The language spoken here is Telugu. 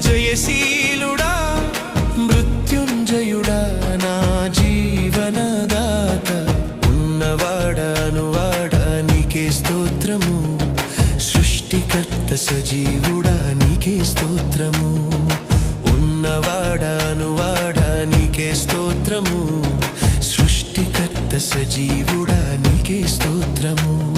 జయశీలుడా మృత్యుంజయుడా నా జీవనదాత. ఉన్నవాడానువాడా నీకే స్తోత్రము. సృష్టికర్త సజీవుడా నీకే స్తోత్రము. ఉన్నవాడానువాడా నీకే స్తోత్రము. సృష్టికర్త సజీవుడా నీకే స్తోత్రము.